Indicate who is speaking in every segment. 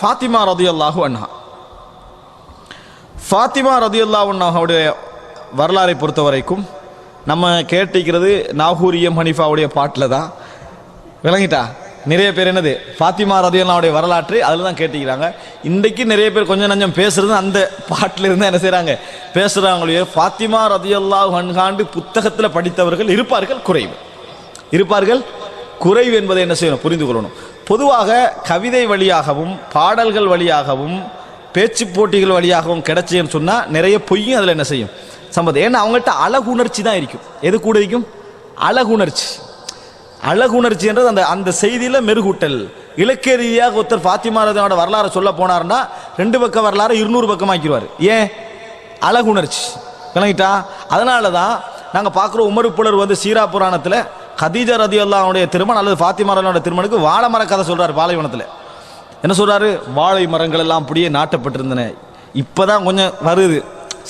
Speaker 1: ஃபாத்திமா ரதியுல்லாஹு அன்ஹா. ஃபாத்திமா ரதியுல்லாஹு அண்ணாவுடைய வரலாறை பொறுத்த வரைக்கும் நம்ம கேட்டிருக்கிறது நாகூரியம் ஹனீஃபாவுடைய பாட்டில் தான். விளங்கிட்டா? நிறைய பேர் என்னது? ஃபாத்திமா ரதியுல்லாவுடைய வரலாற்று அதில் தான் கேட்டிக்கிறாங்க இன்றைக்கு நிறைய பேர் கொஞ்சம் நஞ்சம் பேசுறது அந்த பாட்டில் இருந்தால் என்ன செய்கிறாங்க பேசுகிறாங்களே ஃபாத்திமா ரதியுல்லாஹு அன்ஹாண்டு புத்தகத்தில் படித்தவர்கள் இருப்பார்கள் குறைவு. இருப்பார்கள் குறைவு என்பதை என்ன செய்யணும்? புரிந்து கொள்ளணும். பொதுவாக கவிதை வழியாகவும் பாடல்கள் வழியாகவும் பேச்சு போட்டிகள் வழியாகவும் கிடைச்சேன்னு சொன்னால் நிறைய பொய்யும் அதில் என்ன செய்யும்? சம்பந்தம் ஏன்னா அவங்கள்ட்ட அழகுணர்ச்சி தான் இருக்கும். எது கூட இருக்கும்? அழகுணர்ச்சி. அழகுணர்ச்சின்றது அந்த அந்த செய்தியில் மெருகூட்டல். இலக்கிய ரீதியாக ஒருத்தர் ஃபாத்திமாரதனோட வரலாறு சொல்ல போனார்னா ரெண்டு பக்கம் வரலாறு இருநூறு பக்கம் ஆக்கிடுவார் ஏன்? அழகுணர்ச்சி. விளங்கிட்டா? அதனால தான் நாங்கள் பார்க்குறோம் உமர் புலர் வந்து சீரா புராணத்தில் ஹதீஜா ரதி அல்லாவுடைய திருமணம் அல்லது ஃபாத்திமா ரதியோட திருமணத்துக்கு வாழை மர கதை சொல்கிறார் பாலைவனத்தில். என்ன சொல்றாரு? வாழை மரங்கள் எல்லாம் அப்படியே நாட்டப்பட்டிருந்தன. இப்பதான் கொஞ்சம் வருது.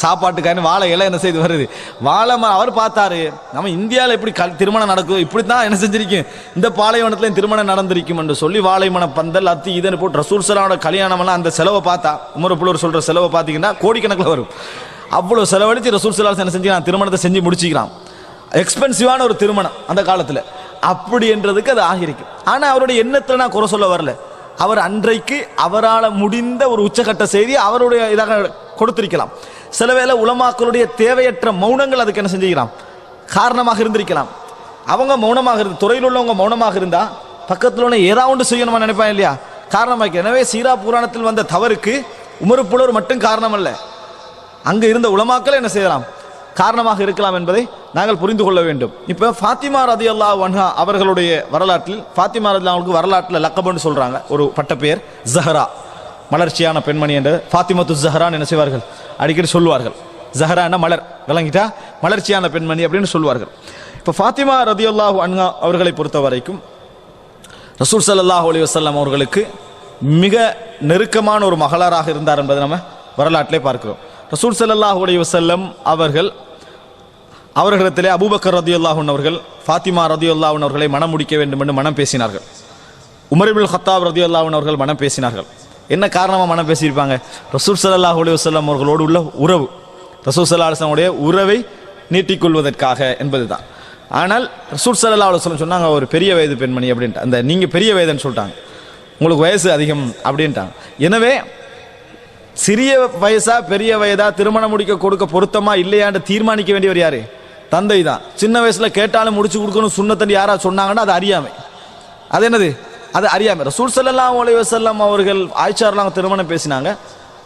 Speaker 1: சாப்பாட்டுக்கான வாழை இலை என்ன செய்து வருது? வாழை மரம் அவர் பார்த்தாரு நம்ம இந்தியாவில் எப்படி கல் திருமணம் நடக்கும் இப்படி தான் என்ன செஞ்சிருக்கும் இந்த பாலைவனத்துலையும் திருமணம் நடந்திருக்கும் என்று சொல்லி வாழை பந்தல் அத்தி இதனை போட்டு ரசூல் சலாவோட கல்யாணமெல்லாம் அந்த செலவை பார்த்தா உமர் சொல்கிற செலவை பார்த்தீங்கன்னா கோடிக்கணக்கில் வரும். அவ்வளோ செலவழித்து ரசூல் சலாஸ் என்ன நான் திருமணத்தை செஞ்சு முடிச்சுக்கிறான். எக்ஸ்பென்சிவான ஒரு திருமணம் அந்த காலத்தில். அப்படி என்றதுக்கு அது ஆகிருக்கு ஆனால் அவருடைய எண்ணத்தில் நான் குறை சொல்ல வரல. அவர் அன்றைக்கு அவரால் முடிந்த ஒரு உச்சகட்ட செய்தி அவருடைய இதாக கொடுத்திருக்கலாம். சில வேளை உலமாக்களுடைய தேவையற்ற மௌனங்கள் அதுக்கு என்ன செஞ்சுக்கலாம்? காரணமாக இருந்திருக்கலாம். அவங்க மௌனமாக இருந்து துறையில் உள்ளவங்க மௌனமாக இருந்தா பக்கத்தில் உள்ள ஏதாவது ஒன்று செய்யணுமா நினைப்பான் இல்லையா? காரணமாக எனவே சீரா புராணத்தில் வந்த தவறுக்கு உமறுப்புலர் மட்டும் காரணம் அல்ல அங்கே இருந்த உலமாக்கள் என்ன செய்யலாம்? காரணமாக இருக்கலாம் என்பதை நாங்கள் புரிந்து கொள்ள வேண்டும். இப்போ ஃபாத்திமா ரதி அல்லா வன்ஹா அவர்களுடைய வரலாற்றில் ஃபாத்திமா ரதி அவங்களுக்கு வரலாற்றில் லக்கபன்னு சொல்கிறாங்க ஒரு பட்டப்பெயர் ஜஹரா. மலர்ச்சியான பெண்மணி என்று ஃபாத்திமத்து ஜஹரான்னு என்ன செய்வார்கள்? அடிக்கடி சொல்லுவார்கள். ஜஹரான மலர். விளங்கிட்டா? மலர்ச்சியான பெண்மணி அப்படின்னு சொல்லுவார்கள். இப்போ ஃபாத்திமா ரதி அல்லாஹு அன்ஹா அவர்களை பொறுத்த வரைக்கும் ரசூல் ஸல்லல்லாஹு அலி வசல்லாம் அவர்களுக்கு மிக நெருக்கமான ஒரு மகளாராக இருந்தார் என்பதை நம்ம வரலாற்றிலே பார்க்கிறோம். ரசூல் ஸல்லல்லாஹு அலி வசல்லம் அவர்கள் அவர்களிடத்திலே அபூபக்கர் ரதியுல்லாஹன் அவர்கள் ஃபாத்திமா ரதியுல்லாஹன் அவர்களை மனம் முடிக்க வேண்டும் என்று மனம் பேசினார்கள். உமரிபுல் ஹத்தாப் ரதியுல்லாஹன் அவர்கள் மனம் பேசினார்கள். என்ன காரணமாக மனம் பேசியிருப்பாங்க? ரசூல் சல்லாஹ் அலி வஸல்லம் அவர்களோடு உள்ள உறவு. ரசூல் சல்லா அலுவலாமுடைய உறவை நீட்டிக்கொள்வதற்காக என்பதுதான். ஆனால் ரசூல் சல்லா அலுவலம் சொன்னாங்க ஒரு பெரிய வயது பெண்மணி அப்படின்ட்டு. அந்த நீங்கள் பெரிய வயதுன்னு சொல்லிட்டாங்க. உங்களுக்கு வயசு அதிகம் அப்படின்ட்டாங்க. எனவே சிறிய வயசா பெரிய வயதா திருமணம் முடிக்க கொடுக்க பொருத்தமா இல்லையான்னு தீர்மானிக்க வேண்டியவர் யாரு? தந்தை தான் சின்ன வயசில் கேட்டாலும் முடிச்சு கொடுக்கணும் சுண்ணத்தண்டி யாரா சொன்னாங்கன்னா அது அறியாமை. அது என்னது? அது அறியாமை. ரசூல் ஸல்லல்லாஹு அலைஹி வசல்லாம் அவர்கள் ஆய்ச்சாரெலாம் திருமணம் பேசினாங்க.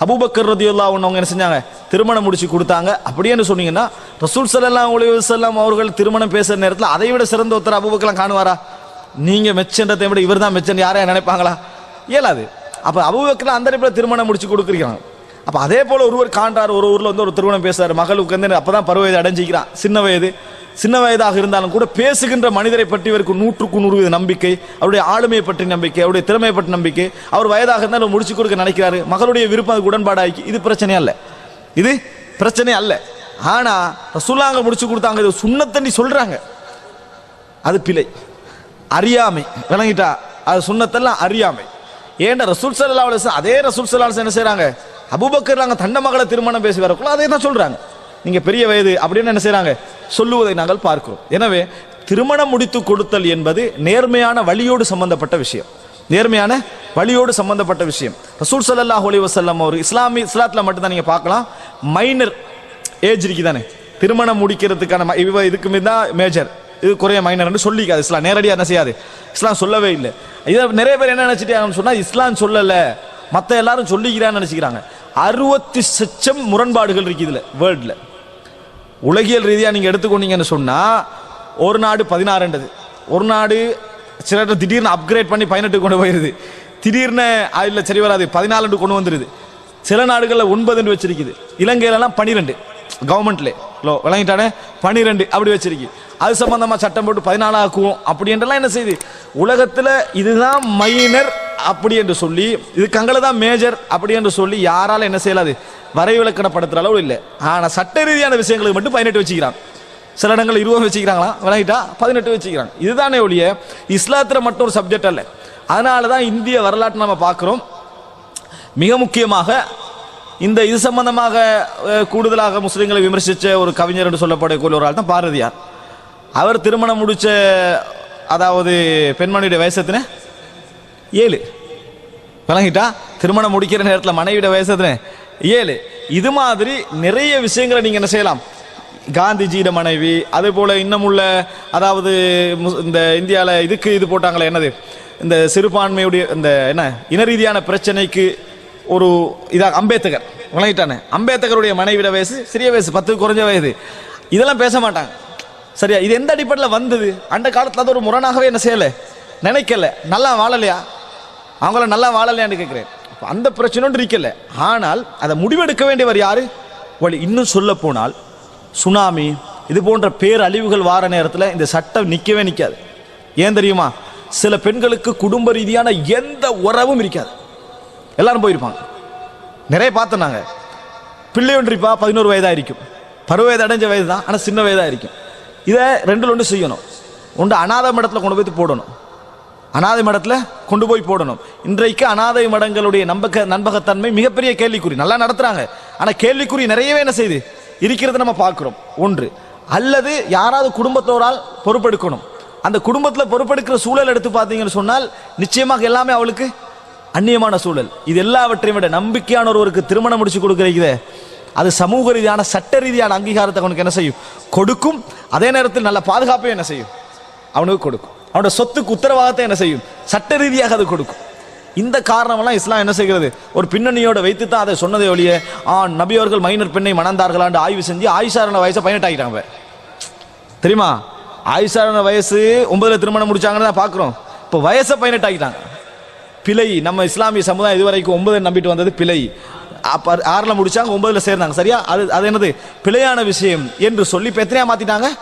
Speaker 1: அபூபக்கர் ரதியுல்லா ஒன்று அவங்க என்ன செஞ்சாங்க? திருமணம் முடிச்சு கொடுத்தாங்க. அப்படியே சொன்னீங்கன்னா ரசூல் ஸல்லல்லாஹு அலைஹி வசல்லாம் அவர்கள் திருமணம் பேசுகிற நேரத்தில் அதை விட சிறந்த ஒருத்தர் அபுபக்கர்லாம் காணுவாரா? நீங்கள் மெச்சன்றதை விட இவர் தான் மெச்சன் யாரையா நினைப்பாங்களா? இயலாது. அப்போ அபுபக்கர் அந்த நேரத்தில் திருமணம் முடிச்சு கொடுக்குறீங்க. அப்போ அதே போல ஒருவர் காண்றார் ஒரு ஊரில் வந்து ஒரு திருமணம் பேசுறாரு மகளுக்கு வந்து அப்போ தான் பருவ வயது அடைஞ்சிக்கிறான். சின்ன வயது. சின்ன வயதாக இருந்தாலும் கூட பேசுகின்ற மனிதரை பற்றி இவருக்கு நூற்றுக்கு நூறு வித நம்பிக்கை அவருடைய ஆளுமையை பற்றி நம்பிக்கை அவருடைய திறமையை பற்றி நம்பிக்கை. அவர் வயதாக இருந்தாலும் முடிச்சு கொடுக்க நினைக்கிறாரு. மகளுடைய விருப்பம் அதுக்கு உடன்பாடாகி இது பிரச்சனை அல்ல. இது பிரச்சனை அல்ல. ஆனால் ரசூலாங்க முடிச்சு கொடுத்தாங்க. இது சுண்ணத்தண்ணி சொல்கிறாங்க அது பிழை. அறியாமை. விளங்கிட்டா? அது சுண்ணத்தெல்லாம் அறியாமை. ஏன்டா ரசூல் சல்லா அதே ரசூல் சல்லா என்ன செய்கிறாங்க அபூபக்கர் நாங்கள் தண்ட மகளை திருமணம் பேசி வரக்குள்ள அதே தான் சொல்கிறாங்க நீங்கள் பெரிய வயது அப்படின்னு என்ன செய்கிறாங்க சொல்லுவதை நாங்கள் பார்க்கிறோம். எனவே திருமணம் முடித்து கொடுத்தல் என்பது நேர்மையான வழியோடு சம்பந்தப்பட்ட விஷயம். நேர்மையான வழியோடு சம்பந்தப்பட்ட விஷயம். ரசூல் ஸல்லல்லாஹு அலைஹி வசல்லம் அவர் இஸ்லாமி இஸ்லாத்தில் மட்டும்தான் நீங்கள் பார்க்கலாம். மைனர் ஏஜ் இருக்குதானே? திருமணம் முடிக்கிறதுக்கான இவ இதுக்கு தான் மேஜர் இது குறைய மைனர்னு சொல்லிக்காது. இஸ்லாம் நேரடியாக என்ன செய்யாது? இஸ்லாம் சொல்லவே இல்லை. இதை நிறைய பேர் என்ன நினச்சிட்டாங்கன்னு சொன்னால் இஸ்லாம் சொல்லலை. மற்ற எல்லாரும் சொல்லிக்கிறான்னு நினச்சிக்கிறாங்க. அறுபத்தி சச்சம் முரண்பாடுகள் இருக்குது இதில் வேர்ல்டில் உலகியல் ரீதியாக நீங்கள் எடுத்துக்கொண்டீங்கன்னு சொன்னால் ஒரு நாடு பதினாறுன்றது. ஒரு நாடு சில திடீர்னு அப்கிரேட் பண்ணி பதினெட்டு கொண்டு போயிருது. திடீர்னு அதில் சரி வராது பதினாலுண்டு கொண்டு வந்துடுது சில நாடுகளில் ஒன்பதுன்னு வச்சிருக்குது. இலங்கையிலலாம் பன்னிரெண்டு கவர்மெண்ட்ல லோ விளங்கிட்டானே? பன்னிரெண்டு அப்படி வச்சிருக்கு. அது சம்மந்தமாக சட்டம் போட்டு பதினாலு ஆக்குவோம் அப்படி என்ன செய்யுது? உலகத்தில் இதுதான் மைனர் அப்படி என்று சொல்லி இது கங்களை தான் மேஜர் அப்படி என்று சொல்லி யாரால என்ன செய்யலாது? வரைவிலக்கணப்படுத்துற அளவு இல்லை. ஆனால் சட்ட ரீதியான விஷயங்களுக்கு மட்டும் பதினெட்டு வச்சுக்கிறாங்க சில இடங்கள் இருபது வச்சுக்கிறாங்களா விளங்கிட்டா? பதினெட்டு வச்சுக்கிறாங்க இதுதானே ஒழிய இஸ்லாத்தில் மட்டும் ஒரு சப்ஜெக்ட் அல்ல. அதனால தான் இந்திய வரலாற்றை நம்ம பார்க்குறோம். மிக முக்கியமாக இந்த இது சம்பந்தமாக கூடுதலாக முஸ்லீம்களை விமர்சித்த ஒரு கவிஞர் என்று சொல்லப்படக்கூடிய ஒரு ஆள் தான் பாரதியார். அவர் திருமணம் முடித்த அதாவது பெண்மணியுடைய வயசத்தின ஏழு. விளங்கிட்டா? திருமணம் முடிக்கிற நேரத்தில் மனைவியோட வயசத்துல ஏழு. இது மாதிரி நிறைய விஷயங்களை நீங்கள் என்ன செய்யலாம்? காந்திஜியோட மனைவி அதே போல் இன்னும் உள்ள அதாவது இந்த இந்தியாவில் இதுக்கு இது போட்டாங்களே என்னது? இந்த சிறுபான்மையுடைய இந்த என்ன? இன ரீதியான பிரச்சனைக்கு ஒரு இதாக அம்பேத்கர். விளங்கிட்டானே. அம்பேத்கருடைய மனைவிட வயசு சிறிய வயசு பத்து குறைஞ்ச வயது. இதெல்லாம் பேச மாட்டாங்க. சரியா? இது எந்த அடிப்படையில் வந்தது? அந்த காலத்தில் அது ஒரு முரணாகவே என்ன செய்யலை? நினைக்கல. நல்லா வாழலையா? அவங்கள நல்லா வாழலையான்னு கேட்குறேன் அந்த பிரச்சனை இருக்கல. ஆனால் அதை முடிவெடுக்க வேண்டியவர் யாரு? வழி இன்னும் சொல்ல போனால் சுனாமி இது போன்ற பேரழிவுகள் வார நேரத்தில் இந்த சட்டம் நிற்கவே நிற்காது ஏன் தெரியுமா? சில பெண்களுக்கு குடும்ப ரீதியான எந்த உறவும் இருக்காது. எல்லாரும் போயிருப்பாங்க. நிறைய பார்த்தோம் நாங்கள் ஒன்று ஒன்றிப்பா பதினோரு வயதாக இருக்கும் பருவ வயது அடைஞ்ச வயது தான் ஆனால் சின்ன வயதாக இருக்கும் இதை ரெண்டில் ஒன்று செய்யணும். ஒன்று அனாதை மடத்தில் கொண்டு போய் போடணும். அனாதை மடத்தில் கொண்டு போய் போடணும். இன்றைக்கு அனாதை மடங்களுடைய நம்பக நம்பகத்தன்மை மிகப்பெரிய கேள்விக்குறி. நல்லா நடத்துகிறாங்க ஆனால் கேள்விக்குறி நிறையவே என்ன செய்யுது? இருக்கிறத நம்ம பார்க்குறோம். ஒன்று அல்லது யாராவது குடும்பத்தோரால் பொறுப்பெடுக்கணும். அந்த குடும்பத்தில் பொறுப்பெடுக்கிற சூழல் எடுத்து பார்த்தீங்கன்னு சொன்னால் நிச்சயமாக எல்லாமே அவளுக்கு அந்நியமான சூழல். இது எல்லாவற்றையும் விட நம்பிக்கையான ஒருவருக்கு திருமணம் முடிச்சு கொடுக்குறீங்க அது சமூக ரீதியான சட்ட ரீதியான அங்கீகாரத்தை அவனுக்கு என்ன செய்யும்? கொடுக்கும். அதே நேரத்தில் நல்ல பாதுகாப்பையும் என்ன செய்யும்? அவனுக்கு கொடுக்கும். அவனோட சொத்துக்கு உத்தரவாதத்தை என்ன செய்யும்? சட்ட ரீதியாக அது கொடுக்கும். இந்த காரணமெல்லாம் இஸ்லாம் என்ன செய்கிறது? ஒரு பின்னணியோட வைத்து தான் அதை சொன்னதை ஒழிய ஆ நபியவர்கள் மைனர் பெண்ணை மணந்தார்களான்னு ஆய்வு செஞ்சு ஆயிஷாரண வயசை பதினெட்டாக்கிட்டாங்க தெரியுமா? ஆயிஷாரண வயசு ஒன்பதுல திருமணம் முடிச்சாங்கன்னு தான் பார்க்குறோம். இப்போ வயசை பதினெட்டாக்கிட்டாங்க பிழை. நம்ம இஸ்லாமிய சமுதாயம் இதுவரைக்கும் ஒன்பது நம்பிட்டு வந்தது பிழை. அப்போ ஆறில் முடிச்சாங்க ஒன்பதுல சேர்ந்தாங்க. சரியா? அது அது என்னது? பிழையான விஷயம் என்று சொல்லி பெத்தனையாக எத்தனையா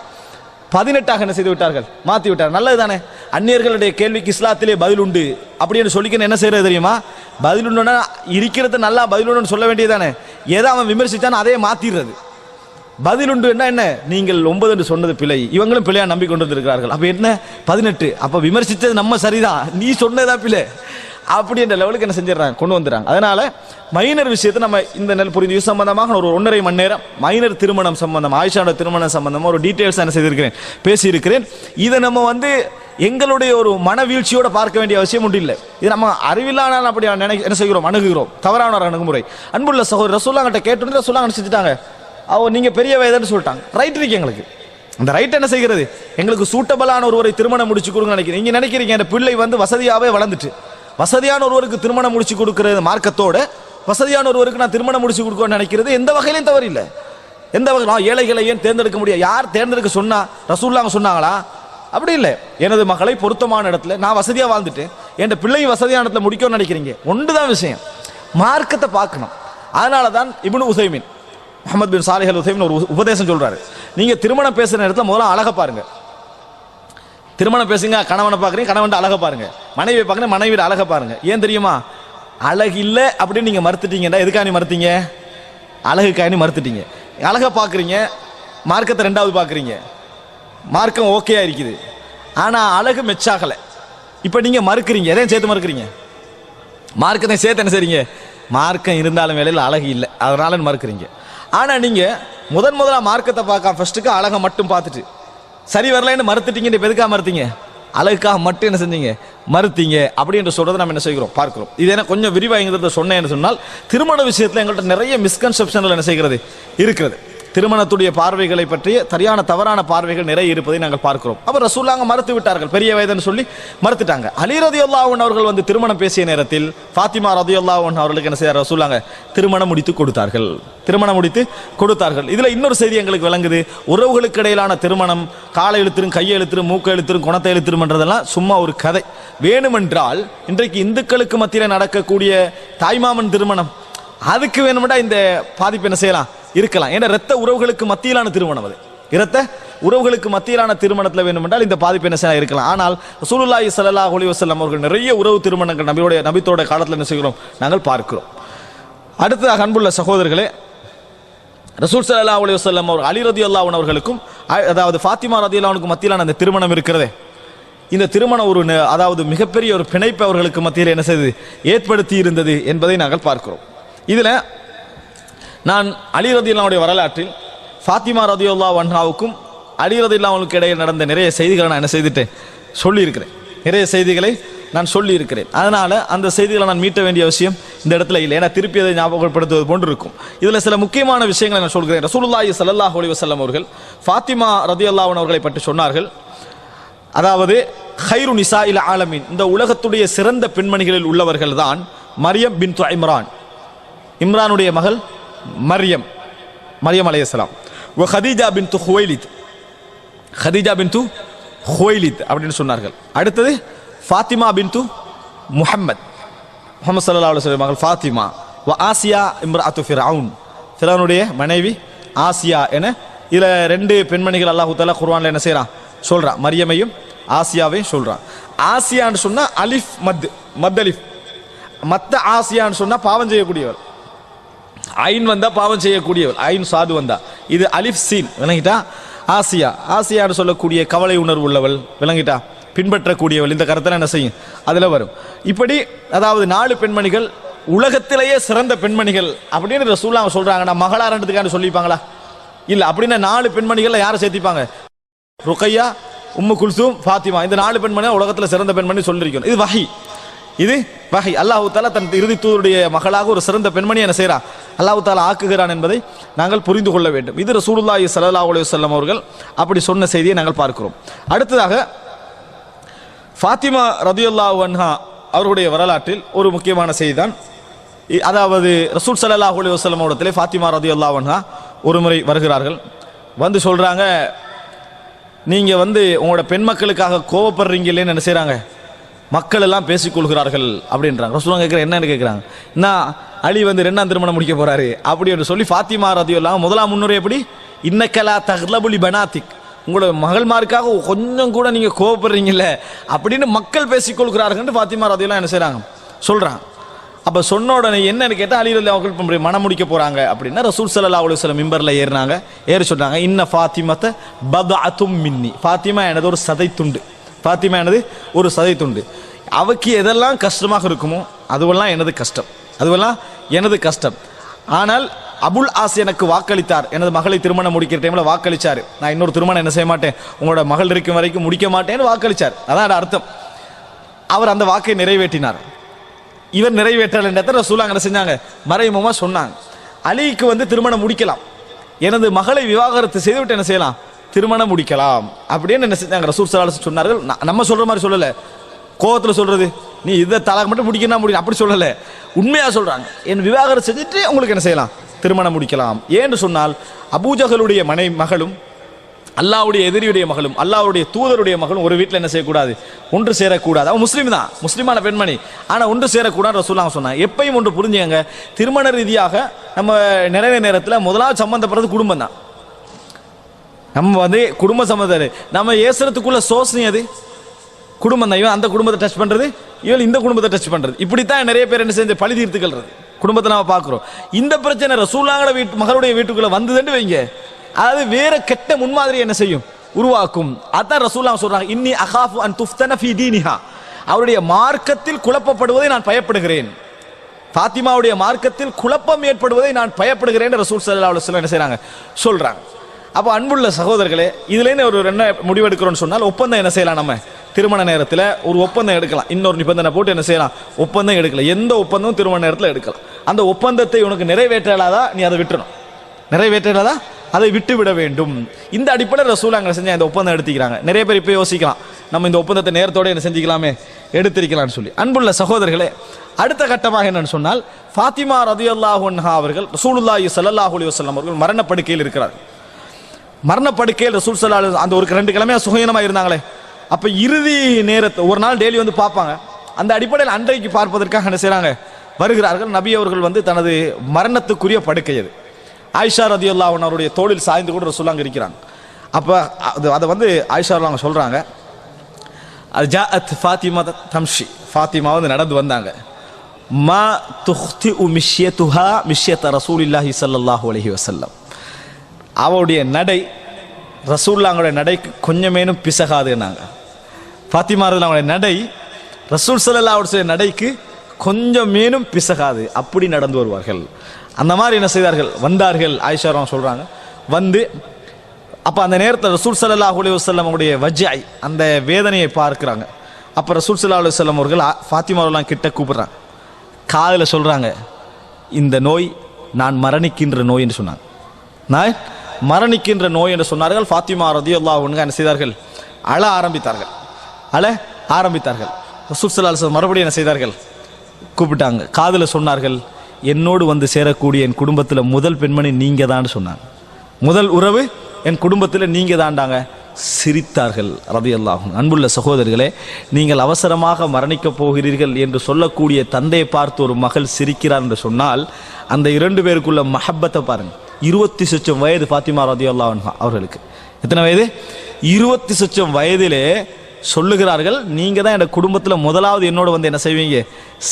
Speaker 1: பதினெட்டாக என்ன செய்து விட்டார்கள்? மாற்றி விட்டார். நல்லது தானே. அந்நியர்களுடைய கேள்விக்கு இஸ்லாத்திலே பதில் உண்டு. அப்படின்னு சொல்லிக்கணும் என்ன செய்யறது தெரியுமா? பதில் உண்டுன்னா இருக்கிறது நல்லா பதில் உண்டுன்னு சொல்ல வேண்டியதானே எதை அவன் விமர்சித்தான் அதே மாத்திடுறது. பதில் உண்டு என்ன என்ன? நீங்கள் ஒன்பது என்று சொன்னது பிழை. இவங்களும் பிழையா நம்பி கொண்டு வந்திருக்கிறார்கள். அப்போ என்ன? பதினெட்டு. அப்போ விமர்சித்தது நம்ம சரிதான். நீ சொன்னதா பிழை. அப்படின்ற லெவலுக்கு என்ன செஞ்சிடறாங்க? கொண்டு வந்துடுறாங்க. அதனால மைனர் விஷயத்தை நம்ம இந்த நெல் புரிந்து இது சம்பந்தமாக நான் ஒரு ஒன்றரை மணி நேரம் மைனர் திருமணம் சம்பந்தம் ஆயிஷாவோட திருமணம் சம்பந்தமாக ஒரு டீட்டெயில்ஸ் என்ன செய்திருக்கிறேன் பேசியிருக்கிறேன். இதை நம்ம வந்து எங்களுடைய ஒரு மனவீழ்ச்சியோடு பார்க்க வேண்டிய அவசியம் ஒன்றும் இல்லை. இது நம்ம அறிவில்லானால் அப்படி நினை என்ன செய்கிறோம்? அணுகுகிறோம். தவறான ஒரு அணுகுமுறை. அன்புள்ள சகோதரர் ரசூல்லாங்கிட்ட கேட்டு ரசூல்லா செஞ்சுட்டாங்க? அவ நீங்கள் பெரிய வயதுன்னு சொல்லிட்டாங்க. ரைட் இருக்கு எங்களுக்கு. அந்த ரைட் என்ன செய்கிறது? எங்களுக்கு சூட்டபிளான ஒருவரை திருமணம் முடிச்சு கொடுங்க நினைக்கிறீங்க நீங்கள் நினைக்கிறீங்க அந்த பிள்ளை வந்து வசதியாகவே வளர்ந்துட்டு. வசதியான ஒருவருக்கு திருமணம் முடிச்சு கொடுக்கறது மார்க்கத்தோட வசதியான ஒருவருக்கு நான் திருமணம் முடிச்சு கொடுக்கணும்னு நினைக்கிறது எந்த வகையிலும் தவறு இல்லை எந்த வகை நான் ஏழைகளை ஏன் தேர்ந்தெடுக்க முடியாது? யார் தேர்ந்தெடுக்க சொன்னா ரசூல்லாங்க சொன்னாங்களா? அப்படி இல்லை. எனது மகளை பொருத்தமான இடத்துல நான் வசதியாக வாழ்ந்துட்டு என் பிள்ளையும் வசதியான இடத்துல முடிக்கணும்னு நினைக்கிறீங்க. ஒன்று தான் விஷயம். மார்க்கத்தை பார்க்கணும். அதனால தான் இப்னு உசைமின் முகமது பின் சாலிஹல் உசைமின் ஒரு உ- உபதேசம் சொல்கிறாரு நீங்கள் திருமணம் பேசுகிற இடத்துல முதல்ல அழகை பாருங்கள் திருமணம் பேசுங்க கணவனை பார்க்குறீங்க கணவன் அழகை பாருங்க. மனைவியை பார்க்குறீங்க மனைவியோட அழகை பாருங்க. ஏன் தெரியுமா? அழகு இல்லை அப்படின்னு நீங்கள் மறுத்துட்டீங்கடா. எதுக்காக நீ மறுத்தீங்க? அழகு நீ மறுத்துட்டீங்க. அழகை பார்க்குறீங்க மார்க்கத்தை ரெண்டாவது பார்க்குறீங்க. மார்க்கம் ஓகேயா இருக்குது. ஆனால் அழகு மெச்சாகலை. இப்போ நீங்கள் மறுக்கிறீங்க. எதையும் சேர்த்து மறுக்கிறீங்க? மார்க்கத்தை சேர்த்து என்ன செய்றீங்க? மார்க்கம் இருந்தாலும் வேலையில் அழகு இல்லை. அதனால மறுக்கிறீங்க. ஆனால் நீங்கள் முதன் முதலாக மார்க்கத்தை பார்க்க ஃபர்ஸ்ட்டுக்கு அழகை மட்டும் பார்த்துட்டு சரி வரலைன்னு மறுத்துட்டீங்க இப்போ எதுக்காக மறுத்தீங்க. அழகுக்காக மட்டும் என்ன செஞ்சீங்க? மறுத்தீங்க. அப்படின்ற சொல்றதை நம்ம என்ன செய்கிறோம்? பார்க்கிறோம். இது என்ன கொஞ்சம் விரிவாக சொன்னேன்னு சொன்னால் திருமண விஷயத்தில் எங்கள்கிட்ட நிறைய மிஸ்கன்செப்ஷன்கள் என்ன செய்கிறது? இருக்கிறது. திருமணத்துடைய பார்வைகளை பற்றிய சரியான தவறான பார்வைகள் நிறைய இருப்பதை நாங்கள் பார்க்கிறோம். அப்ப ரசூல்லாங்க மறுத்து விட்டார்கள். பெரிய வயதுன்னு சொல்லி மறுத்துட்டாங்க. அலி ரதியுல்லாஹன் அவர்கள் வந்து திருமணம் பேசிய நேரத்தில் ஃபாத்திமா ரதியுல்லாஹன் அவர்களுக்கு என்ன செய்யார் ரசூல்லாங்க திருமணம் முடித்து கொடுத்தார்கள். திருமணம் முடித்து கொடுத்தார்கள். இதுல இன்னொரு செய்தி எங்களுக்கு விளங்குது. உறவுகளுக்கு இடையிலான திருமணம் காலை எழுத்திரும் கையை எழுத்திரும் மூக்கை எழுத்திரும் குணத்தை எழுத்திரும்ன்றதெல்லாம் சும்மா ஒரு கதை. வேணுமென்றால் இன்றைக்கு இந்துக்களுக்கு மத்தியில் நடக்கக்கூடிய தாய்மாமன் திருமணம் அதுக்கு வேணுமெண்டா இந்த பாதிப்பு என்ன செய்யலாம்? இருக்கலாம். ஏன்னா இரத்த உறவுகளுக்கு மத்தியிலான திருமணம் அது. இரத்த உறவுகளுக்கு மத்தியிலான திருமணத்தில் வேண்டுமென்றால் இந்த பாதிப்பு என்ன செய்யலாம்? இருக்கலாம். ஆனால் சூலுல்லாஹி ஸல்லல்லாஹு அலைஹி வஸல்லம் அவர்கள் நிறைய உறவு திருமணங்கள் நபியோடைய நபித்தோட காலத்தில் என்ன செய்கிறோம்? நாங்கள் பார்க்கிறோம். அடுத்ததாக அன்புள்ள சகோதரர்களே ரசூல் சல்லா அலி வஸல்லம் அவர் அலி ரதியல்லாஹு அவர்களுக்கும் அ- அதாவது ஃபாத்திமா ரதி அல்லாவனுக்கும் மத்தியிலான அந்த திருமணம் இருக்கிறதே. இந்த திருமணம் ஒரு அதாவது மிகப்பெரிய ஒரு பிணைப்பு அவர்களுக்கு மத்தியில் என்ன செய்தது? ஏற்படுத்தி இருந்தது என்பதை நாங்கள் பார்க்கிறோம். இதில் நான் அலி ரதில்லாவுடைய வரலாற்றில் ஃபாத்திமா ரதியுல்லா வன்ஹாவுக்கும் அலி ரதில்லாவுக்கு இடையே நடந்த நிறைய செய்திகளை நான் என்ன செய்துட்டேன்? சொல்லியிருக்கிறேன். நிறைய செய்திகளை நான் சொல்லியிருக்கிறேன். அதனால் அந்த செய்திகளை நான் மீட்ட வேண்டிய அவசியம் இந்த இடத்துல இல்லை. ஏன்னா திருப்பி அதை ஞாபகப்படுத்துவது போன்று இருக்கும். இதில் சில முக்கியமான விஷயங்களை நான் சொல்கிறேன். ரசூலுல்லாஹி சல்லாஹ் அலைஹி வசல்லம் அவர்கள் ஃபாத்திமா ரதியுல்லாஹன் அவர்களை பற்றி சொன்னார்கள். அதாவது ஹைரு நிசா இல் ஆலமின். இந்த உலகத்துடைய சிறந்த பெண்மணிகளில் உள்ளவர்கள் தான் மரியம் பின் இம்ரான். இம்ரானுடைய மகள் மரியம் மரியம் அலையலாம் ஓ ஹதீஜா பின் து ஹுவைலித் ஹதீஜா பின் து ஹுவைலித் அப்படின்னு சொன்னார்கள். அடுத்தது ஃபாத்திமா பின் து முஹம்மத் முகமது சல்லா அலுவலி மகள் ஃபாத்திமா. வ ஆசியா இம்ராத்து ஃபிரவுன் ஃபிரவுனுடைய மனைவி ஆசியா என இதில் ரெண்டு பெண்மணிகள் அல்லாஹு தாலா குர்வானில் என்ன செய்கிறான் சொல்கிறான் மரியமையும் ஆசியாவையும் சொல்கிறான் ஆசியான்னு சொன்னால் அலிஃப் மத் மத் அலிஃப் மத்த ஆசியான்னு சொன்னால் பாவம் செய்யக்கூடியவர். ஐன் வந்தா பாவம் செய்யக்கூடியவர். ஐன் சாது வந்தா. இது அலிஃப் சீன். விளங்கிட்டா? ஆசியா. ஆசியான்னு சொல்லக்கூடிய கவலை உணர்வு உள்ளவள். விளங்கிட்டா? பின்பற்றக்கூடியவள். இந்த கருத்தில் என்ன செய்யும்? அதில் வரும். இப்படி அதாவது நாலு பெண்மணிகள் உலகத்திலேயே சிறந்த பெண்மணிகள் அப்படின்னு ரசூல்லா அவங்க சொல்றாங்க நான் மகளாரன்றதுக்கான சொல்லிப்பாங்களா இல்லை அப்படின்னா நாலு பெண்மணிகளில் யாரை சேர்த்திப்பாங்க? ருக்கையா உம்மு குல்சூம் ஃபாத்திமா. இந்த நாலு பெண்மணி உலகத்தில் சிறந்த பெண்மணி சொல்லியிருக்கணும் இது வகை இது வகை. அல்லாஹு தாலா தன் இறுதி தூதருடைய மகளாக ஒரு சிறந்த பெண்மணி என்ன செய்கிறான் அல்லாஹு தாலா ஆக்குகிறான் என்பதை நாங்கள் புரிந்து கொள்ள வேண்டும். இது ரசூலுல்லாஹி சல்லா அலைஹி வஸல்லம் அவர்கள் அப்படி சொன்ன செய்தியை நாங்கள் பார்க்கிறோம். அடுத்ததாக ஃபாத்திமா ரதியுல்லா வன்ஹா அவருடைய வரலாற்றில் ஒரு முக்கியமான செய்தி தான் இ- அதாவது ரசூல் ஸல்லல்லாஹு அலி வஸல்லம் இடத்திலே ஃபாத்திமா ரதியுல்லா வன்ஹா ஒரு முறை வருகிறார்கள். வந்து சொல்கிறாங்க நீங்கள் வந்து உங்களோட பெண் மக்களுக்காக கோவப்படுறீங்களேன்னு என்ன செய்கிறாங்க மக்கள் எல்லாம் பேசிக்கொள்கிறார்கள் அப்படின்றாங்க. ரசூலுல்லாஹ் கேட்குற என்னன்னு கேட்குறாங்க. நான் அலி வந்து ரெண்டாம் திருமணம் முடிக்க போறாரு. அப்படி என்று சொல்லி ஃபாத்திமா ரதியுல்லாஹ் முதலாம் முன்னுரை எப்படி? இன்னக்கலா தஹ்லபுலி பனாத்திக். உங்களோட மகள்மாருக்காக கொஞ்சம் கூட நீங்கள் கோவப்படுறீங்கல்ல அப்படின்னு மக்கள் பேசிக்கொள்கிறார்கள் ஃபாத்திமா ரதியுல்லாஹ் என்ன செய்கிறாங்க சொல்கிறான் அப்போ சொன்ன உடனே என்னன்னு கேட்டால் அலிரல்லி அவர்கள் இப்ப மனம் முடிக்க போகிறாங்க அப்படின்னா ரசூல் சல்லா அலைஹி வஸல்லம் மிம்பரில் ஏறினாங்க. ஏறி சொன்னாங்க இன்ன ஃபாத்திமத்த பதஅத்தும் மின்னி. ஃபாத்திமா எனது ஒரு சதை துண்டு ஃபாத்திமா எனது ஒரு சதை துண்டு. அவக்கு எதெல்லாம் கஷ்டமாக இருக்குமோ அதுவெல்லாம் எனது கஷ்டம். அதுவெல்லாம் எனது கஷ்டம். ஆனால் அபுல் ஆஸ் எனக்கு வாக்களித்தார். எனது மகளை திருமணம் முடிக்கிற டைமில் வாக்களித்தார் நான் இன்னொரு திருமணம் என்ன செய்ய மாட்டேன்? உங்களோட மகள் இருக்கும் வரைக்கும் முடிக்க மாட்டேன்னு வாக்களித்தார் அதான் அர்த்தம். அவர் அந்த வாக்கை நிறைவேற்றினார். இவர் நிறைவேற்றல் என்ற ரசூலா என்ன செஞ்சாங்க? மறைமுகமாக சொன்னாங்க. அலிக்கு வந்து திருமணம் முடிக்கலாம். எனது மகளை விவாகரத்து செய்துவிட்டு என்ன செய்யலாம்? திருமணம் முடிக்கலாம் அப்படின்னு என்ன செஞ்சாங்க. ரசூல் சலாஹ் சொன்னார்கள். நம்ம சொல்ற மாதிரி சொல்லல. கோபத்தில் சொல்றது நீ இதை தலாக் மட்டும் முடிக்கணும். முடியும் அப்படி சொல்லலை. உண்மையாக சொல்கிறாங்க என் விவாகரம் செஞ்சுட்டு உங்களுக்கு என்ன செய்யலாம்? திருமணம் முடிக்கலாம். ஏன்னு சொன்னால் அபூஜகளுடைய மனை மகளும் அல்லாவுடைய எதிரியுடைய மகளும் அல்லாவுடைய தூதருடைய மகளும் ஒரு வீட்டில் என்ன செய்யக்கூடாது? ஒன்று சேரக்கூடாது. அவன் முஸ்லீம் தான். முஸ்லீமான பெண்மணி. ஆனால் ஒன்று சேரக்கூடாது ரசூலாங்க சொன்னாங்க. எப்பயும் ஒன்று புரிஞ்சுங்க திருமண ரீதியாக நம்ம நிறைய நேரத்தில் முதலாவது சம்மந்தப்படுறது குடும்பம் தான். நம்ம வந்து குடும்ப சம்மந்தர் நம்ம ஏசுறதுக்குள்ள சோசனை அது? குடும்பம் தான். இவன் அந்த குடும்பத்தை டச் பண்றது இவன் இந்த குடும்பத்தை டச் பண்றது. இப்படித்தான் நிறைய பேர் என்ன செஞ்சு பழி தீர்த்துக்கிறது குடும்பத்தை நாம பார்க்குறோம். இந்த பிரச்சனை ரசூலாங்கட வீட்டு மகளுடைய வீட்டுக்குள்ள வந்ததுன்னு வைங்க. அதாவது வேற கெட்ட முன்மாதிரி என்ன செய்யும்? உருவாக்கும். அதான் ரசூலாம் சொல்றாங்க இன்னி அகாஃபு அன் துஃப்தன ஃபி தீனிஹா. அவருடைய மார்க்கத்தில் குழப்பப்படுவதை நான் பயப்படுகிறேன். ஃபாத்திமாவுடைய மார்க்கத்தில் குழப்பம் ஏற்படுவதை நான் பயப்படுகிறேன். ரசூல் சல்லா அலுவலம் என்ன செய்கிறாங்க சொல்கிறாங்க அப்போ அன்புள்ள சகோதரர்களே இதுலேருந்து ஒரு என்ன முடிவெடுக்கிறோன்னு சொன்னால் ஒப்பந்தம் என்ன செய்யலாம் நம்ம? திருமண நேரத்தில் ஒரு ஒப்பந்தம் எடுக்கலாம். இன்னொரு நிபந்தனை போட்டு என்ன செய்யலாம்? ஒப்பந்தம் எடுக்கலாம். எந்த ஒப்பந்தமும் திருமண நேரத்தில் எடுக்கலாம். அந்த ஒப்பந்தத்தை உனக்கு நிறைவேற்றலாதா? நீ அதை விட்டுணும் நிறைவேற்றலாதா? அதை விட்டு விட வேண்டும். இந்த அடிப்படையில் ரசூல் அங்கே செஞ்ச இந்த ஒப்பந்தம் எடுத்துக்கிறாங்க நிறைய பேர் இப்போ யோசிக்கலாம். நம்ம இந்த ஒப்பந்தத்தை நேரத்தோட என்ன செஞ்சுக்கலாமே? எடுத்திருக்கலாம்னு சொல்லி. அன்புள்ள சகோதரர்களே அடுத்த கட்டமாக என்னன்னு சொன்னால் ஃபாத்திமா ரதியல்லாஹு அன்ஹா அவர்கள் ரசூலுல்லாஹி சல்லாஹூலி அலைஹி அவர்கள் மரணப்படுக்கையில் இருக்கிறார்கள். மரணப்படுக்கையில் ரசூல் ஸல்லல்லாஹு அந்த ஒரு ரெண்டு கிழமையாக சுகீனமாக இருந்தாங்களே. அப்போ இறுதி நேரத்தை ஒரு நாள் டெய்லி வந்து பார்ப்பாங்க. அந்த அடிப்படையில் அன்றைக்கு பார்ப்பதற்காக என்ன செய்கிறாங்க வருகிறார்கள். நபி அவர்கள் வந்து தனது மரணத்துக்குரிய படுக்கை அது. ஆயிஷா அல்லாஹ் அவனுடைய தோளில் சாய்ந்து கூட ரசூலாங்க இருக்கிறாங்க. அப்போ அது அதை வந்து ஆயிஷா அவங்க சொல்கிறாங்க அது ஜா அத் ஃபாத்திமா தம்ஷி. ஃபாத்திமா வந்து நடந்து வந்தாங்க. மா துஹ்தி உ மிஷ்யத்துஹா மிஷ்யத்த ரசூலில்லாஹி சல்லாஹூ அலஹி வசல்லம் அவருடைய நடை ரசூல்லாங்களுடைய நடைக்கு கொஞ்சமேனும் பிசகாதுன்னாங்க ஃபாத்திமா ரதி அவங்களுடைய நடை ரசூல் சல்லா அவருடைய நடைக்கு கொஞ்சம் மேலும் பிசகாது. அப்படி நடந்து வருவார்கள். அந்த மாதிரி என்ன செய்தார்கள்? வந்தார்கள். ஆயிஷாரம் சொல்கிறாங்க வந்து அப்போ அந்த நேரத்தில் ரசூல் சல்லா அலி வஸல்லம் அவருடைய வஜாய் அந்த வேதனையை பார்க்குறாங்க. அப்போ ரசூல் சல்லா அலி வல்லம் அவர்கள் ஆ- ஃபாத்திமாவெல்லாம் கிட்ட கூப்பிட்றாங்க. காதில் சொல்கிறாங்க இந்த நோய் நான் மரணிக்கின்ற நோய் என்று சொன்னாங்க. நான் மரணிக்கின்ற நோய் என்று சொன்னார்கள். ஃபாத்திமா ரதியுல்லாஹ் ஒன்று என்ன செய்தார்கள்? அழ ஆரம்பித்தார்கள். அழ ஆரம்பித்தார்கள். ரசூல் மறுபடியும் என்ன செய்தார்கள்? கூப்பிட்டாங்க. காதில் சொன்னார்கள் என்னோடு வந்து சேரக்கூடிய என் குடும்பத்தில் முதல் பெண்மணி நீங்கள் தான் சொன்னாங்க. முதல் உறவு என் குடும்பத்தில் நீங்கள் தாண்டாங்க சிரித்தார்கள் ரதியல்லாஹும் அன்புள்ள சகோதரர்களே நீங்கள் அவசரமாக மரணிக்கப் போகிறீர்கள் என்று சொல்லக்கூடிய தந்தையை பார்த்து ஒரு மகள் சிரிக்கிறார் என்று சொன்னால் அந்த இரண்டு பேருக்குள்ள மஹப்பத்தை பாருங்கள் இருபத்தி சொச்சம் வயது ஃபாத்திமா ரதியல்லா அவர்களுக்கு. எத்தனை வயது? இருபத்தி சொச்சம் வயதிலே சொல்லுகிறார்கள் நீங்கள் தான் என் குடும்பத்தில் முதலாவது என்னோட வந்து என்ன செய்வீங்க?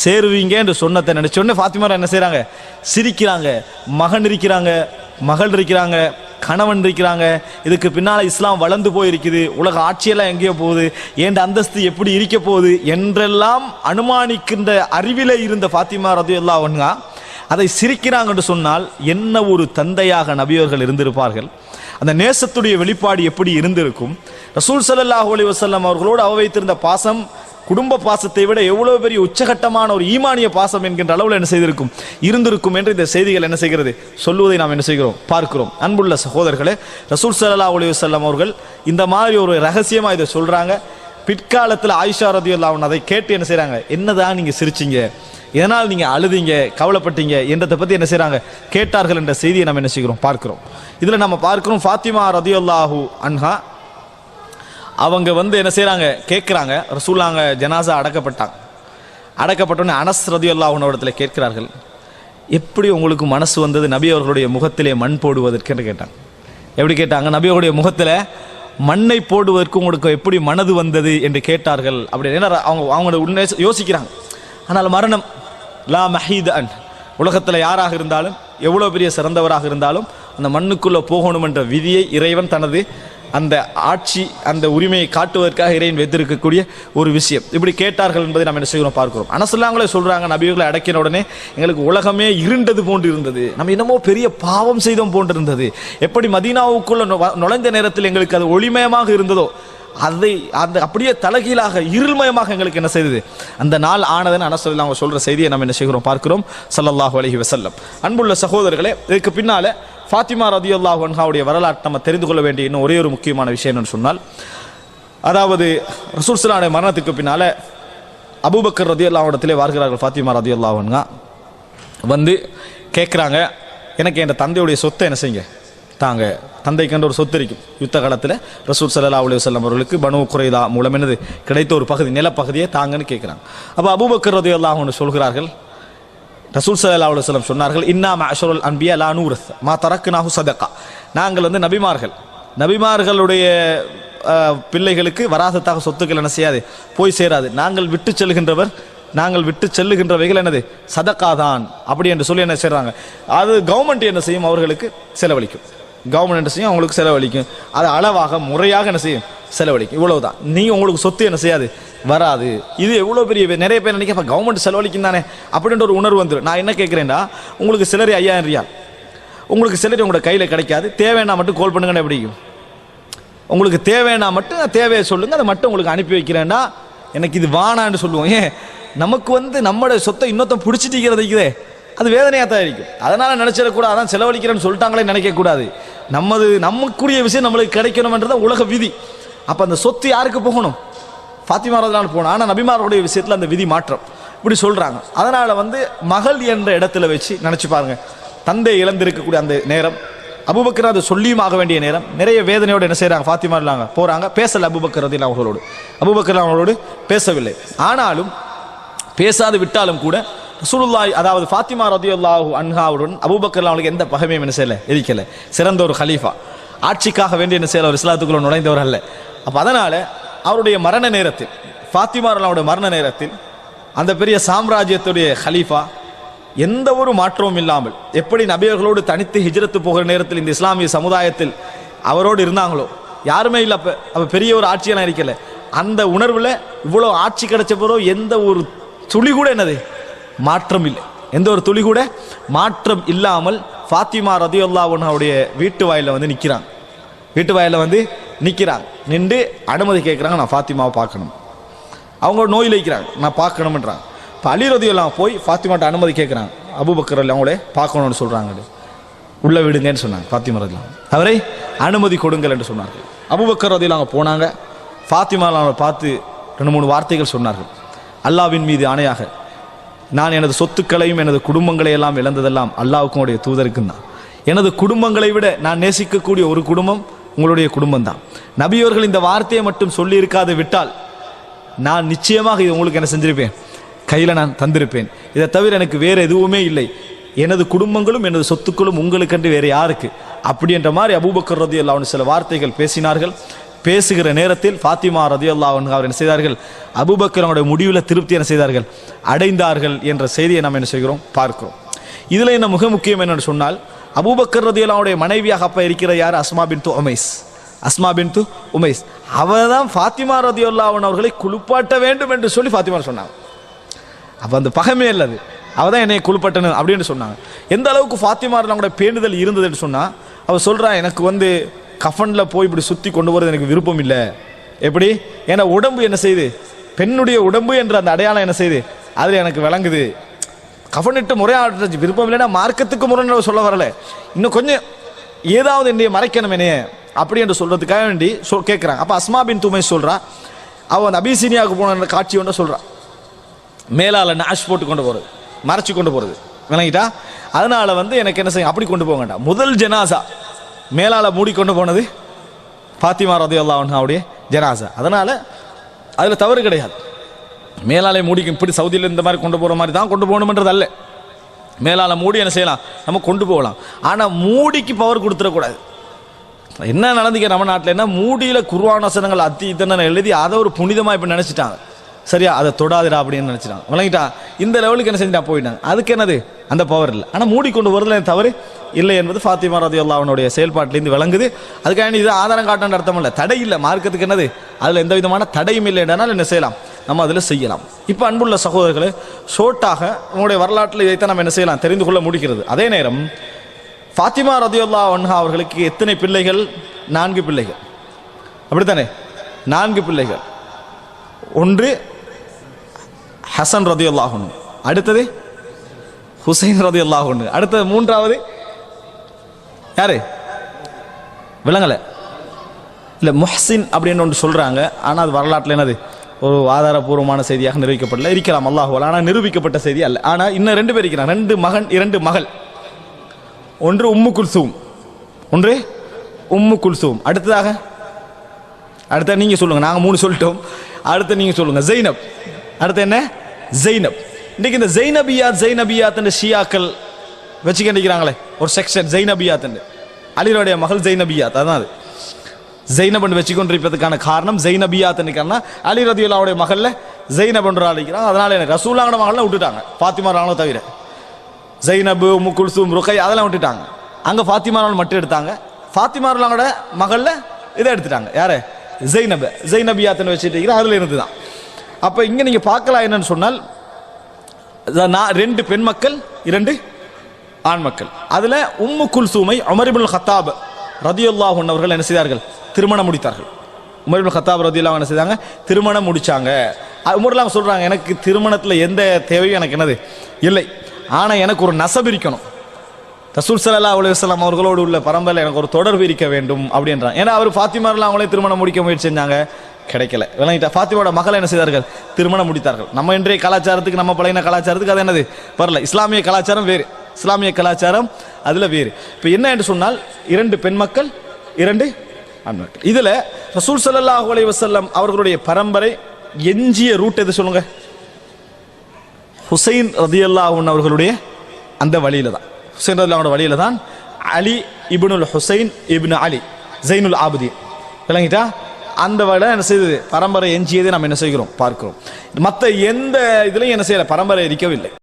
Speaker 1: சேருவீங்க என்று சொன்னதை நினைச்ச ஃபாத்திமாரா என்ன செய்கிறாங்க சிரிக்கிறாங்க. மகன் இருக்கிறாங்க மகள் இருக்கிறாங்க. கணவன் இருக்கிறாங்க. இதுக்கு பின்னால் இஸ்லாம் வளர்ந்து போயிருக்குது. உலக ஆட்சியெல்லாம் எங்கேயோ போகுது. ஏண்ட அந்தஸ்து எப்படி இருக்க போகுது என்றெல்லாம் அனுமானிக்கின்ற அறிவிலே இருந்த ஃபாத்திமா ரதியுல்லா ஒன்றா அதை சிரிக்கிறாங்க என்று சொன்னால் என்ன ஒரு தந்தையாக நபியர்கள் இருந்திருப்பார்கள்? அந்த நேசத்துடைய வெளிப்பாடு எப்படி இருந்திருக்கும்? ரசூல் ஸல்லல்லாஹு அலி வசல்லம் அவர்களோடு அவ வைத்திருந்த பாசம் குடும்ப பாசத்தை விட எவ்வளவு பெரிய உச்சகட்டமான ஒரு ஈமானிய பாசம் என்கின்ற அளவில் என்ன செய்திருக்கும்? இருந்திருக்கும் என்று இந்த செய்திகள் என்ன செய்கிறது? சொல்லுவதை நாம் என்ன செய்கிறோம்? பார்க்கிறோம். அன்புள்ள சகோதரர்களே ரசூல் சல்லா அலைஹி வஸல்லம் அவர்கள் இந்த மாதிரி ஒரு ரகசியமாக இதை சொல்கிறாங்க பிற்காலத்தில் ஆயிஷா ரதியுல்லாஹ் அதை கேட்டு என்ன செய்கிறாங்க என்னதான் நீங்கள் சிரிச்சீங்க? எதனால் நீங்கள் அழுதீங்க? கவலைப்பட்டீங்க? என்றதை பற்றி என்ன செய்கிறாங்க கேட்டார்கள் என்ற செய்தியை நம்ம என்ன செய்கிறோம்? பார்க்கிறோம். இதில் நம்ம பார்க்கிறோம் ஃபாத்திமா ரதியுல்லாஹூ அன்ஹா அவங்க வந்து என்ன செய்கிறாங்க கேட்குறாங்க ரசூலாங்க ஜனாசா அடக்கப்பட்டாங்க. அடக்கப்பட்டோன்னே அனஸ் ரதியுல்லாஹுன இடத்துல கேட்கிறார்கள் எப்படி உங்களுக்கு மனசு வந்தது? நபி அவர்களுடைய முகத்திலே மண் போடுவதற்கு என்று கேட்டாங்க. எப்படி கேட்டாங்க? நபி அவருடைய முகத்தில் மண்ணை போடுவதற்கு உங்களுக்கு எப்படி மனது வந்தது என்று கேட்டார்கள் அப்படின்னு. அவங்க அவங்க உண்மை யோசிக்கிறாங்க. ஆனால் மரணம் லா மஹீத் அன். உலகத்தில் யாராக இருந்தாலும் எவ்வளோ பெரிய சிறந்தவராக இருந்தாலும் அந்த மண்ணுக்குள்ளே போகணும் என்ற விதியை இறைவன் தனது அந்த ஆட்சி அந்த உரிமையை காட்டுவதற்காக இறைவன் வைத்திருக்கக்கூடிய ஒரு விஷயம். இப்படி கேட்டார்கள் என்பதை நாம் என்ன செய்கிறோம்? பார்க்கிறோம். அனசல்லாங்களே சொல்கிறாங்க நபிகளை அடக்கின உடனே எங்களுக்கு உலகமே இருண்டது போன்று இருந்தது நம்ம என்னமோ பெரிய பாவம் செய்தோம் போன்று இருந்தது எப்படி மதீனாவுக்குள்ள நுழைந்த நேரத்தில் எங்களுக்கு அது ஒளிமயமாக இருந்ததோ அதை அந்த அப்படியே தலைகீழாக இருள்மயமாக எங்களுக்கு என்ன செய்தது? அந்த நாள் ஆனதுன்னு அனசல் அவங்க சொல்கிற செய்தியை நம்ம என்ன செய்கிறோம்? பார்க்கிறோம். ஸல்லல்லாஹு அலஹி வசல்லம் அன்புள்ள சகோதரர்களே இதுக்கு பின்னால் ஃபாத்திமா ரதியுல்லாஹு ஒன்ஹாவுடைய வரலாற்றை நம்ம தெரிந்து கொள்ள வேண்டிய இன்னும் ஒரே ஒரு முக்கியமான விஷயம் என்னன்னு சொன்னால் அதாவது ரசூல் மரணத்துக்கு பின்னால் அபுபக்கர் ரதியுல்லாஹு இடத்திலே வாழ்கிறார்கள் ஃபாத்திமா ரதியுல்லாஹு அன்ஹா. வந்து கேட்குறாங்க எனக்கு என் தந்தையுடைய சொத்தை என்ன செய்யுங்க? தாங்க. தந்தைக்கென்ற ஒரு சொத்து இருக்கும். யுத்த காலத்தில் ரசூல் சல்லா அலி வல்லம் அவர்களுக்கு பனு குறைதா மூலம் என்னது? கிடைத்த ஒரு பகுதி நிலப்பகுதியை தாங்கன்னு கேட்குறாங்க. அப்போ அபுபக்கர் ரதியுல்லாஹு ஒன்று சொல்கிறார்கள் ரசூல் சல்லா அலுவலம் சொன்னார்கள் இன்னா மஅஷருல் அன்பியா லா நூரத் மா தரக்னாஹு சதக்கா. நாங்கள் வந்து நபிமார்கள். நபிமார்களுடைய பிள்ளைகளுக்கு வராசத்தாக சொத்துக்கள் என்ன செய்யாது? போய் சேராது. நாங்கள் விட்டு செல்கின்றவர் நாங்கள் விட்டு செல்லுகின்றவைகள் என்னது? சதக்கா தான். அப்படி என்று சொல்லி என்ன செய்கிறாங்க அது கவர்மெண்ட் என்ன செய்யும்? அவர்களுக்கு செலவழிக்கும். கவர்மெண்ட் என்ன செய்யும்? அவங்களுக்கு செலவழிக்கும். அது அளவாக முறையாக என்ன செய்யும்? செலவழிக்கும். இவ்வளவுதான். நீங்கள் உங்களுக்கு சொத்து என்ன செய்யாது? வராது. இது எவ்வளோ பெரிய நிறைய பேர் நினைக்க கவர்மெண்ட் செலவழிக்கும் தானே அப்படின்ற ஒரு உணர்வு வந்துடும் நான் என்ன கேட்குறேன்டா உங்களுக்கு சிலரி ஐயாயிரம் ரியால். உங்களுக்கு சிலரி உங்களோட கையில் கிடைக்காது. தேவைன்னா மட்டும் கோல் பண்ணுங்கன்னு எப்படி உங்களுக்கு தேவைன்னா மட்டும் தேவையை சொல்லுங்கள் அதை மட்டும் உங்களுக்கு அனுப்பி வைக்கிறேன்னா எனக்கு இது வானான்னு சொல்லுவோம். ஏன்? நமக்கு வந்து நம்மளோட சொத்தை இன்னொருத்தன் பிடிச்சிட்டிக்கிறதுக்குதே அது வேதனையாக தான் இருக்கும். அதனால் நினச்சிடக்கூடாது அதான் செலவழிக்கிறேன்னு சொல்லிட்டாங்களே நினைக்கக்கூடாது. நமது நமக்குரிய விஷயம் நம்மளுக்கு கிடைக்கணும்ன்றது உலக விதி. அப்போ அந்த சொத்து யாருக்கு போகணும்? ஃபாத்திமா ரதிலான் போனால் ஆனால் நபிமாருடைய விஷயத்தில் அந்த விதி மாற்றம். இப்படி சொல்கிறாங்க அதனால் வந்து மகள் என்ற இடத்துல வச்சு நினச்சி பாருங்கள் தந்தை இழந்திருக்கக்கூடிய அந்த நேரம் அபுபக்கர் அதை சொல்லியும் ஆக வேண்டிய நேரம் நிறைய வேதனையோடு என்ன செய்கிறாங்க ஃபாத்திமா இல்லாங்க போகிறாங்க பேசலை அபுபக்கர் ரதில் அவர்களோடு அபுபக்கர் அவர்களோடு பேசவில்லை. ஆனாலும் பேசாது விட்டாலும் கூட ரசூலுல்லாஹி அதாவது ஃபாத்திமா ரதியுல்லாஹு அன்ஹாவுடன் அபுபக்கர் அவங்களுக்கு எந்த பகமையும் என்ன செய்யலை எதிக்கல. சிறந்த ஒரு ஹலீஃபா ஆட்சிக்காக வேண்டிய என்ன செய்யலை ஒரு இஸ்லாத்துக்குள்ள நுழைந்தவர் அல்ல. அப்போ அதனால் அவருடைய மரண நேரத்தில் ஃபாத்திமா அவருடைய மரண நேரத்தில் அந்த பெரிய சாம்ராஜ்யத்துடைய ஹலீஃபா எந்த ஒரு மாற்றமும் இல்லாமல் எப்படி நபியர்களோடு தனித்து ஹிஜ்ரத்து போகிற நேரத்தில் இந்த இஸ்லாமிய சமுதாயத்தில் அவரோடு இருந்தாங்களோ யாருமே இல்லை அப்போ அப்போ பெரிய ஒரு ஆட்சியெல்லாம் இருக்கல. அந்த உணர்வில் இவ்வளோ ஆட்சி கிடைச்ச போதோ எந்த ஒரு துளி கூட என்னது? மாற்றம் இல்லை. எந்த ஒரு துளி கூட மாற்றம் இல்லாமல் ஃபாத்திமா ரதியுல்லாவுடைய வீட்டு வாயிலில் வந்து நிற்கிறாங்க வீட்டு வாயில் வந்து நிற்கிறாங்க நின்று அனுமதி கேட்குறாங்க நான் ஃபாத்திமாவை பார்க்கணும். அவங்க நோயில் வைக்கிறாங்க நான் பார்க்கணுன்றாங்க இப்போ அலிரதியெல்லாம் போய் ஃபாத்திமாட்ட அனுமதி கேட்குறாங்க அபுபக்கர் அலி அவங்களே பார்க்கணும்னு சொல்கிறாங்க உள்ளே விடுங்கன்னு சொன்னாங்க ஃபாத்திமா ரதிலாம் அவரை அனுமதி கொடுங்கள் என்று சொன்னார்கள். அபுபக்கர் ரதியில் அவங்க போனாங்க. ஃபாத்திமாவில் அவங்களை பார்த்து ரெண்டு மூணு வார்த்தைகள் சொன்னார்கள். அல்லாவின் மீது ஆணையாக நான் எனது சொத்துக்களையும் எனது குடும்பங்களையெல்லாம் இழந்ததெல்லாம் அல்லாவுக்கும் உடைய தூதருக்கும் தான். எனது குடும்பங்களை விட நான் நேசிக்கக்கூடிய ஒரு குடும்பம் உங்களுடைய குடும்பம் தான் நபியோர்கள் இந்த வார்த்தையை மட்டும் சொல்லி இருக்காது விட்டால் நான் நிச்சயமாக இது உங்களுக்கு என்ன செஞ்சிருப்பேன்? கையில் நான் தந்திருப்பேன். இதை தவிர எனக்கு வேறு எதுவுமே இல்லை. எனது குடும்பங்களும் எனது சொத்துக்களும் உங்களுக்கென்று வேறு யாருக்கு? அப்படி என்ற மாதிரி அபூபக்கர் ரதி அல்லாஹ்னு சில வார்த்தைகள் பேசினார்கள். பேசுகிற நேரத்தில் ஃபாத்திமா ரதி அல்லாஹன் அவர் என்ன செய்தார்கள்? அபூபக்கர் அவனுடைய முடிவில் திருப்தி என்ன செய்தார்கள்? அடைந்தார்கள் என்ற செய்தியை நாம் என்ன செய்கிறோம்? பார்க்கிறோம். இதில் என்ன மிக முக்கியம் என்னென்னு சொன்னால் அபூபக்கர் ரதி அல்லாவுடைய மனைவியாக அப்போ இருக்கிற யார்? அஸ்மா பின் து உமைஸ். அஸ்மா பின் து உமைஸ். அவள் தான் ஃபாத்திமா ரதி அவர்களை குளிப்பாட்ட வேண்டும் என்று சொல்லி ஃபாத்திமா சொன்னாங்க. அப்போ அந்த பகமே இல்லது அவள் தான் என்னை குளிப்பட்டனு அப்படின்னு சொன்னாங்க. எந்த அளவுக்கு ஃபாத்திமா அவங்களோட பேண்டுதல் இருந்ததுன்னு சொன்னால் அவள் சொல்கிறா எனக்கு வந்து கஃபனில் போய் இப்படி சுற்றி கொண்டு போகிறது எனக்கு விருப்பம் இல்லை. எப்படி? ஏன்னா உடம்பு என்ன செய்யுது? பெண்ணுடைய உடம்பு என்ற அந்த அடையாளம் என்ன செய்யுது? அதில் எனக்கு விளங்குது. கவனிட்டு முறையாடுற விருப்பம் இல்லைன்னா மார்க்கத்துக்கு முரண் சொல்ல வரல. இன்னும் கொஞ்சம் ஏதாவது என்னைய மறைக்கணும் என்னைய அப்படி என்று சொல்றதுக்காக வேண்டி சொல் கேட்குறாங்க அப்போ அஸ்மா பின் தூமை சொல்றா. அவன் அந்த அபிசீனியாவுக்கு போன காட்சி ஒன்று சொல்கிறான் மேலால் நாஷ் போட்டு கொண்டு போகிறது மறைச்சி கொண்டு போகிறது விளங்கிட்டா? அதனால் வந்து எனக்கு என்ன செய்யும் அப்படி கொண்டு போக வேண்டாம். முதல் ஜனாசா. மேலால் மூடி கொண்டு போனது ஃபாத்திமா ரதி அப்படியே ஜனாசா. அதனால் அதில் தவறு கிடையாது. மேலாலே மூடிக்கும். இப்படி சவுதியில் இந்த மாதிரி கொண்டு போகிற மாதிரி தான் கொண்டு போகணுன்றது அல்ல. மேலால மூடி என்ன செய்யலாம்? நம்ம கொண்டு போகலாம். ஆனால் மூடிக்கு பவர் கொடுத்துடக்கூடாது. என்ன நடந்துக்க நம்ம நாட்டில்? என்ன மூடியில் குருவான வசனங்கள் அத்தி இத்தனை எழுதி அதை ஒரு புனிதமாக இப்போ நினச்சிட்டாங்க. சரியா? அதை தொடாதுடா அப்படின்னு நினச்சிட்டாங்க. விளங்கிட்டா? இந்த லெவலுக்கு என்ன செஞ்சுட்டா? போயிட்டாங்க. அதுக்கு என்னது? அந்த பவர் இல்லை. ஆனால் மூடி மூடிக்கொண்டு வருதுல தவறு? இல்லை என்பது ஃபாத்திமா ரதி அவனுடைய செயல்பாட்டிலேருந்து விளங்குது. அதுக்காக இது ஆதாரம் காட்டணும் அர்த்தம் இல்லை. தடை இல்லை. மார்க்கத்துக்கு என்னது? அதில் எந்த விதமான தடையும் இல்லைன்றனால என்ன செய்யலாம்? நம்ம அதில் செய்யலாம். இப்போ அன்புள்ள சகோதரர்களே ஷோட்டாக உங்களுடைய வரலாற்றில் இதைத்தான் நம்ம என்ன செய்யலாம் தெரிந்து கொள்ள முடிகிறது. அதே நேரம் ஃபாத்திமா ரதியுல்லா ஒன்ஹா அவர்களுக்கு எத்தனை பிள்ளைகள்? நான்கு பிள்ளைகள். அப்படித்தானே? நான்கு பிள்ளைகள். ஒன்று ஹசன் ரதியுல்லா ஒன்று அடுத்தது ஹுசைன் ரதியுல்லா ஒன்று அடுத்தது மூன்றாவது யாரு? விளங்கலை. இல்லை முஹ்சின் அப்படின்னு ஒன்று சொல்கிறாங்க ஆனால் அது வரலாற்றில் என்னது? ஒரு ஆதாரபூர்வமான செய்தியாக நிரூபிக்கப்படல. இருக்கலாம் அல்லாஹுவல் ஆனால் நிரூபிக்கப்பட்ட செய்தி அல்ல. ஆனால் இன்னும் ரெண்டு பேர் இருக்கிறாங்க. ரெண்டு மகன் இரண்டு மகள். ஒன்று உம்மு குல்சூம். ஒன்று உம்மு குல்சூம். அடுத்ததாக? அடுத்த நீங்கள் சொல்லுங்கள் நாங்கள் மூணு சொல்லிட்டோம். அடுத்து நீங்கள் சொல்லுங்கள் ஜெய்னப். அடுத்து என்ன? ஜெய்னப். இன்றைக்கு இந்த ஜெய்னபியாத் ஜெய்னபியாத் ஷியாக்கள் வச்சுக்கிட்டிருக்கிறாங்களே ஒரு செக்ஷன் ஜெய்னபியாத் அலிரோடைய மகள் ஜெய்னபியாத். அதான் அது. ஜெய்னபன் வச்சுக்கொண்டிருப்பதற்கான காரணம் ஜெய்னபியாத் காரணம் அலி ரதியுல்லாவுடைய மகளில் ஜெய்னப் அழைக்கிறான் அழைக்கிறாங்க அதனால எனக்கு ரசூலாங்கட மகளில் விட்டுட்டாங்க. ஃபாத்திமா ராணுவ தவிர. ஜெய்னபு முகுல்சூம் ருகை அதெல்லாம் விட்டுட்டாங்க. அங்கே ஃபாத்திமா ராணுவ மட்டும் எடுத்தாங்க. ஃபாத்திமா ராணுவோட மகளில் இதை எடுத்துட்டாங்க. யாரு? ஜெய்னப். ஜெய்னபியாத்துன்னு வச்சுட்டு அதில் இருந்து தான் அப்போ இங்கே நீங்கள் பார்க்கலாம் என்னன்னு சொன்னால் நான் ரெண்டு பெண் மக்கள் இரண்டு ஆண் மக்கள் அதில் உம்மு குல்சூமை அமரிபுல் ஹத்தாப் ரதியுல்லாஹ் அவர்கள் என்ன செய்தார்கள்? திருமணம் முடித்தார்கள். உமர் ஹத்தாப் ரதியுல்லா என்ன செய்தாங்க? திருமணம் முடித்தாங்க உமர்லாம் சொல்கிறாங்க எனக்கு திருமணத்தில் எந்த தேவையும் எனக்கு என்னது? இல்லை. ஆனால் எனக்கு ஒரு நசப் இருக்கணும். ரசூல் சல்லா அலுவலாம் அவர்களோடு உள்ள பரம்பரையில் எனக்கு ஒரு தொடர்பு இருக்க வேண்டும் அப்படின்றாங்க. ஏன்னா அவர் ஃபாத்திமாரில் அவங்களே திருமணம் முடிக்க முயற்சி செஞ்சாங்க. கிடைக்கல. விளங்கிட்டா. ஃபாத்திமாவோட மகள் என்ன செய்தார்கள்? திருமணம் முடித்தார்கள். நம்ம இன்றைய கலாச்சாரத்துக்கு நம்ம பழைய கலாச்சாரத்துக்கு அது என்னது? வரல. இஸ்லாமிய கலாச்சாரம் வேறு. இஸ்லாமிய கலாச்சாரம் அதில் வேறு. இப்போ என்ன என்று சொன்னால் இரண்டு பெண் மக்கள் இரண்டு ஆண் மக்கள் இதில் ரசூல் சல்லாஹூ அலி வசல்லம் அவர்களுடைய பரம்பரை எஞ்சிய ரூட் எது சொல்லுங்க? ஹுசைன் ரதியல்லாஹூன் அவர்களுடைய அந்த வழியில தான். ஹுசைன் ரதில்லாவோட வழியில தான் அலி இபுனுல் ஹுசைன் இபின் அலி ஜெயினுல் ஆபுதீன். விளங்கிட்டா? அந்த விட என்ன செய்தது? பரம்பரை எஞ்சியதை நம்ம என்ன செய்கிறோம்? பார்க்கிறோம். மற்ற எந்த இதுலையும் என்ன செய்யல? பரம்பரை இருக்கவில்லை.